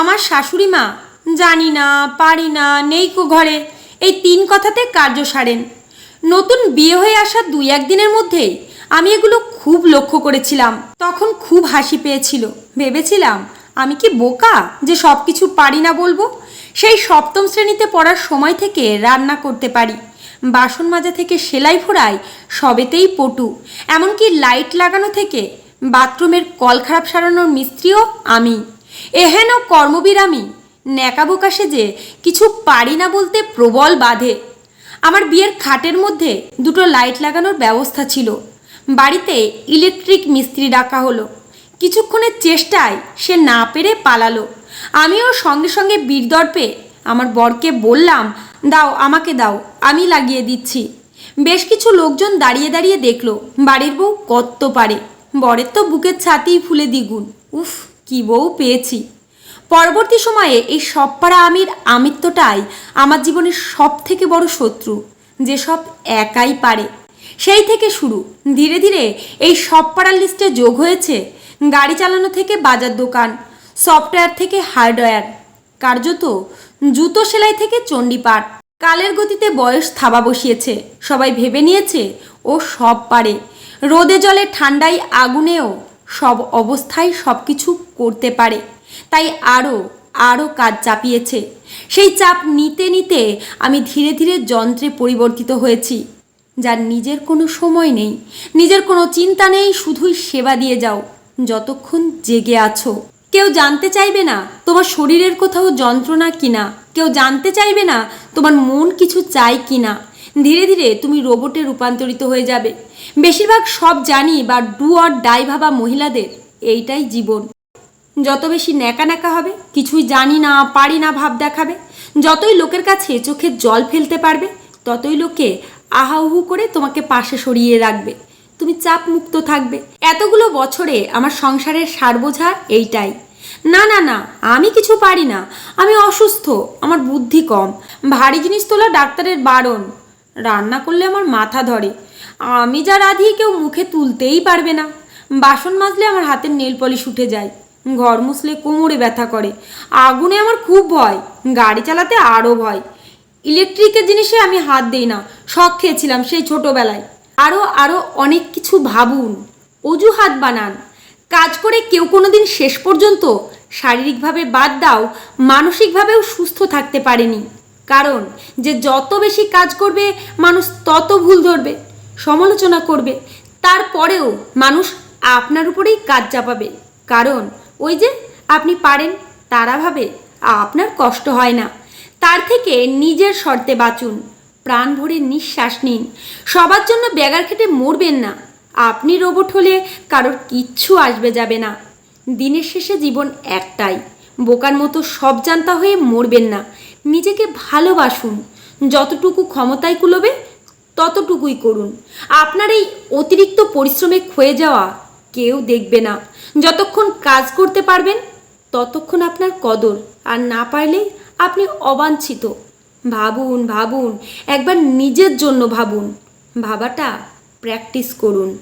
আমার শাশুড়ি মা জানি না, পারি না, নেই কো ঘরে। এই তিন কথাতে কার্য সারেন। নতুন বিয়ে হয়ে আসা দুই একদিনের মধ্যেই আমি এগুলো খুব লক্ষ্য করেছিলাম। তখন খুব হাসি পেয়েছিল। ভেবেছিলাম, আমি কি বোকা যে সব কিছু পারি না বলব? সেই সপ্তম শ্রেণীতে পড়ার সময় থেকে রান্না করতে পারি। বাসন মাজা থেকে সেলাই ফোড়াই সবেতেই পটু। এমনকি লাইট লাগানো থেকে বাথরুমের কল খারাপ সারানোর মিস্ত্রিও আমি। এহেন কর্মবীর আমি ন্যাকাবোকা সেজে কিছু পারি না বলতে প্রবল বাধে। আমার বিয়ের খাটের মধ্যে দুটো লাইট লাগানোর ব্যবস্থা ছিল। বাড়িতে ইলেকট্রিক মিস্ত্রি ডাকা হলো। কিছুক্ষণের চেষ্টায় সে না পেরে পালালো। আমিও সঙ্গে সঙ্গে বীরদর্পে আমার বরকে বললাম, দাও, আমাকে দাও, আমি লাগিয়ে দিচ্ছি। বেশ কিছু লোকজন দাঁড়িয়ে দাঁড়িয়ে দেখল, বাড়ির বউ কত পারে। বরের তো বুকের ছাতিই ফুলে দ্বিগুণ। উফ। কি বউ পেয়েছি? পরবর্তী সময়ে এই সব পাড়া আমির আমিত্বটাই আমার জীবনের সব থেকে বড় শত্রু, যে সব একাই পারে। সেই থেকে শুরু। ধীরে ধীরে এই সব পাড়ার লিস্টে যোগ হয়েছে গাড়ি চালানো থেকে বাজার দোকান, সফটওয়্যার থেকে হার্ডওয়্যার, কার্যত জুতো সেলাই থেকে চণ্ডীপাঠ। কালের গতিতে বয়স থাবা বসিয়েছে, সবাই ভেবে নিয়েছে ও সব পারে। রোদে জলে ঠান্ডায় আগুনেও সব অবস্থায় সব কিছু করতে পারে। তাই আরও আরও কাজ চাপিয়েছে। সেই চাপ নিতে নিতে আমি ধীরে ধীরে যন্ত্রে পরিবর্তিত হয়েছি। যার নিজের কোনো সময় নেই। নিজের কোনো চিন্তা নেই, শুধুই সেবা দিয়ে যাও। যতক্ষণ জেগে আছো। কেউ জানতে চাইবে না তোমার শরীরের কোথাও যন্ত্রণা কিনা। কেউ জানতে চাইবে না তোমার মন কিছু চাই কিনা। ধীরে ধীরে তুমি রোবটে রূপান্তরিত হয়ে যাবে। বেশিরভাগ সব জানি বা ডু অর ডাই ভাবা মহিলাদের এইটাই জীবন। যত বেশি ন্যাকা ন্যাকা হবে, কিছুই জানি না, পারি না ভাব দেখাবে। যতই লোকের কাছে চোখে জল ফেলতে পারবে, ততই লোকে আহাউহু করে তোমাকে পাশে সরিয়ে রাখবে। তুমি চাপ মুক্ত থাকবে। এতগুলো বছরে আমার সংসারের সার বোঝা এইটাই। না না না, আমি কিছু পারি না। আমি অসুস্থ, আমার বুদ্ধি কম। ভারী জিনিস তোলা ডাক্তারের বারণ। রান্না করলে আমার মাথা ধরে। আমি যা রাধি কেউ মুখে তুলতেই পারবে না। বাসন মাজলে আমার হাতের নেল পলিশ উঠে যায়। ঘর মুছলে কোমরে ব্যথা করে। আগুনে আমার খুব ভয়। গাড়ি চালাতে আরও ভয়। ইলেকট্রিকের জিনিসে আমি হাত দিই না। শখ খেয়েছিলাম সেই ছোটোবেলায়। আরও আরও অনেক কিছু ভাবুন। অজুহাত বানান। কাজ করে কেউ কোনো দিন শেষ পর্যন্ত শারীরিকভাবে বাদ দাও। মানসিকভাবেও সুস্থ থাকতে পারেনি। কারণ যে যত বেশি কাজ করবে, মানুষ তত ভুল ধরবে, সমালোচনা করবে। তারপরেও মানুষ আপনার উপরেই কাজ চাপাবে। কারণ ওই যে আপনি পারেন, তারা ভাবে আপনার কষ্ট হয় না। তার থেকে নিজের শর্তে বাঁচুন। প্রাণ ভরে নিঃশ্বাস নিন। সবার জন্য ব্যাগার খেটে মরবেন না। আপনি রোবট হলে কারোর কিচ্ছু আসবে যাবে না। দিনের শেষে জীবন একটাই। বোকার মতো সব জানতা হয়ে মরবেন না। নিজেকে ভালোবাসুন। যতটুকু ক্ষমতায় কুলোবে, ততটুকুই করুন। আপনার এই অতিরিক্ত পরিশ্রমে ক্ষয়ে যাওয়া কেউ দেখবে না। যতক্ষণ কাজ করতে পারবেন, ততক্ষণ আপনার কদর। আর না পারলেই আপনি অবাঞ্ছিত। ভাবুন ভাবুন। একবার নিজের জন্য ভাবুন। ভাবাটা প্র্যাকটিস করুন।